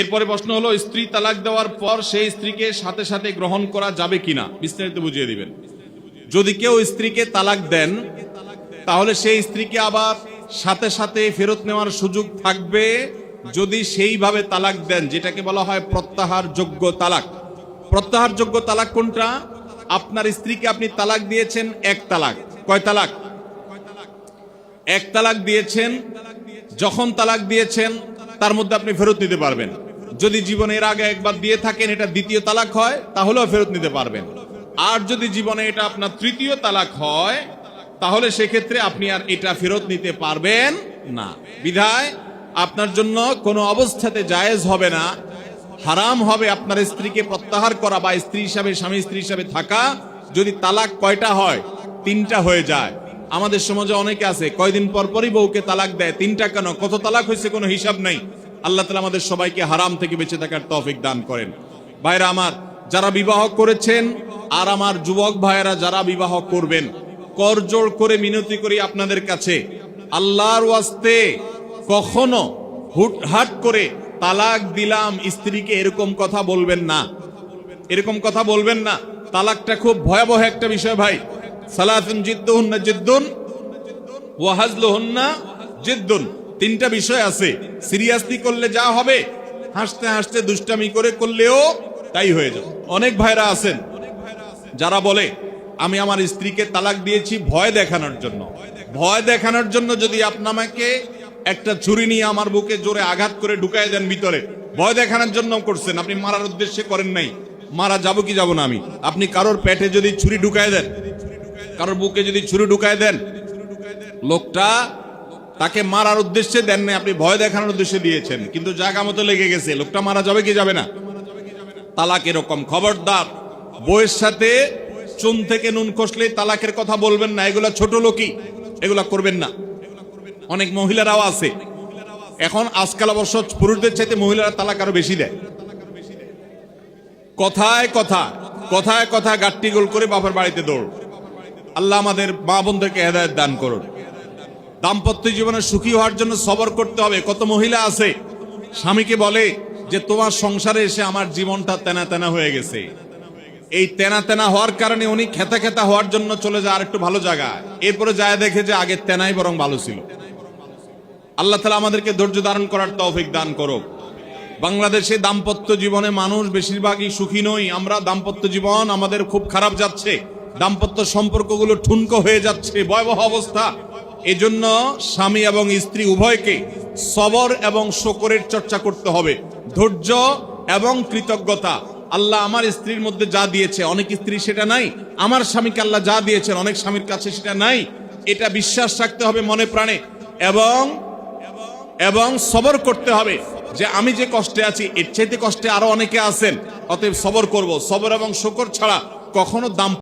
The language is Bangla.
এরপরে প্রশ্ন হলো, স্ত্রী তালাক দেওয়ার পর সেই স্ত্রীকে সাথে সাথে গ্রহণ করা যাবে কিনা? বিস্তারিত বুঝিয়ে দিবেন। যদি কেউ স্ত্রীকে তালাক দেন, তাহলে সেই স্ত্রীকে আবার সাথে সাথে ফেরত নেওয়ার সুযোগ থাকবে যদি সেইভাবে তালাক দেন, যেটাকে বলা হয় প্রত্যাহার যোগ্য তালাক। প্রত্যাহার যোগ্য তালাক কোনটা? আপনার স্ত্রীকে আপনি তালাক দিয়েছেন, এক তালাক। কয় তালাক? এক তালাক দিয়েছেন, যখন তালাক দিয়েছেন, তার মধ্যে আপনি ফেরত নিতে পারবেন। যদি জীবনে এর আগে একবার দিয়ে থাকেন, এটা দ্বিতীয় তালাক হয়, তাহলেও ফেরত নিতে পারবেন। আর যদি জীবনে এটা আপনার তৃতীয় তালাক হয়, তাহলে সেক্ষেত্রে আপনি আর এটা ফেরত নিতে পারবেন না। বিধায়, আপনার জন্য কোনো অবস্থাতে জায়েজ হবে না। হারাম হবে আপনার স্ত্রীকে প্রত্যাহার করা বা স্ত্রী হিসাবে, স্বামী স্ত্রী হিসাবে থাকা। যদি তালাক কয়টা হয়? তিনটা হয়ে যায়। আমাদের সমাজে অনেকে আছে, কয়দিন পর পরই বউকে তালাক দেয়। তিনটা কেন? কত তালাক হয়েছে কোনো হিসাব নাই। আল্লাহ তালা আমাদের সবাইকে হারাম থেকে বেঁচে থাকার তফিক দান করেন। ভাইরা আমার, যারা বিবাহ করেছেন আর আমার যুবক ভাইয়েরা যারা বিবাহ করবেন, করজোড় করে মিনতি করি আপনাদের কাছে। আল্লাহর ওয়াস্তে কখনো হুটহাট করে তালাক দিলাম স্ত্রীকে এরকম কথা বলবেন না। এরকম কথা বলবেন না। তালাকটা খুব ভয়াবহ একটা বিষয় ভাই। সালাতুন জিদ্দুহুন্না জিদ্দুন ওয়াহাজলুহুন্না জিদ্দুন। তিনটা বিষয় আছে। সিরিয়াসলি করলে যা হবে, হাসতে হাসতে দুষ্টামি করে করলেও তাই হয়ে যাবে। অনেক ভাইরা আছেন, যারা বলে, আমি আমার স্ত্রীকে তালাক দিয়েছি ভয় দেখানোর জন্য। ভয় দেখানোর জন্য যদি আপনাকে একটা ছুরি নিয়ে আমার বুকে জোরে আঘাত করে ঢুকাই দেন ভিতরে, ভয় দেখানোর জন্য করছেন। আপনি মারার উদ্দেশ্যে করেন নাই। মারা যাব কি যাব না আমি। আপনি কারোর পেটে যদি ছুরি ঢুকায় দেন, কারোর বুকে যদি ছুরি ঢুকায় দেন, লোকটা তাকে মারার উদ্দেশ্যে দেন নাই আপনি ভয় দেখানোর উদ্দেশ্যে দিয়েছেন। কিন্তু জায়গা মতো লেগে গেছে, লোকটা মারা যাবে কি যাবে না? তালাক এরকম। খবরদার বইয়ের সাথে চুন থেকে নুন খসলে তালাকের কথা বলবেন না, এগুলা ছোট লোকই, এগুলা করবেন না। অনেক মহিলারাও আছে। এখন আজকাল অবশ্য পুরুষদের চাইতে মহিলারা তালাক আরও বেশি দেয়। কথায় কথা কথায় কথা গাট্টি গোল করে বাবার বাড়িতে দৌড়। আল্লাহ আমাদের মা বোনদেরকে হেদায়ত দান করুন। দাম্পত্য জীবনে সুখী হওয়ার জন্য সবর করতে হবে। কত মহিলা আছে? স্বামীকে বলে যে, তোমার সংসারে এসে আমার জীবনটা তেনা তেনা হয়ে গেছে। এই তেনা তেনা হওয়ার কারণে উনি খেতা খেতা হওয়ার জন্য চলে যায় আর একটু ভালো জায়গা এরপরে যায় দেখে যে আগের তেনাই বরং ভালো ছিল। আল্লাহ তালা আমাদেরকে ধৈর্য ধারণ করার তৌফিক দান করুক। বাংলাদেশে দাম্পত্য জীবনে মানুষ বেশিরভাগই সুখী নই। আমরা দাম্পত্য জীবন আমাদের খুব খারাপ যাচ্ছে। দাম্পত্য সম্পর্কগুলো ঠুনকো হয়ে যাচ্ছে। ভয়াবহ অবস্থা। এজন্য স্বামী এবং স্ত্রী উভয়কে সবর এবং শকরের চর্চা করতে হবে। ধৈর্য এবং কৃতজ্ঞতা। আল্লাহ আমার স্ত্রীর মধ্যে যা দিয়েছে, অনেক স্ত্রী সেটা নাই, আমার স্বামীকে আল্লাহ যা দিয়েছেন, অনেক স্বামীর কাছে সেটা নাই, এটা বিশ্বাস রাখতে হবে মনে প্রাণে এবং এবং সবর করতে হবে যে আমি যে কষ্টে আছি, এর চাইতে কষ্টে আরও অনেকে আছেন, অতএব সবর করব। সবর এবং শকর ছাড়া কখনো দাম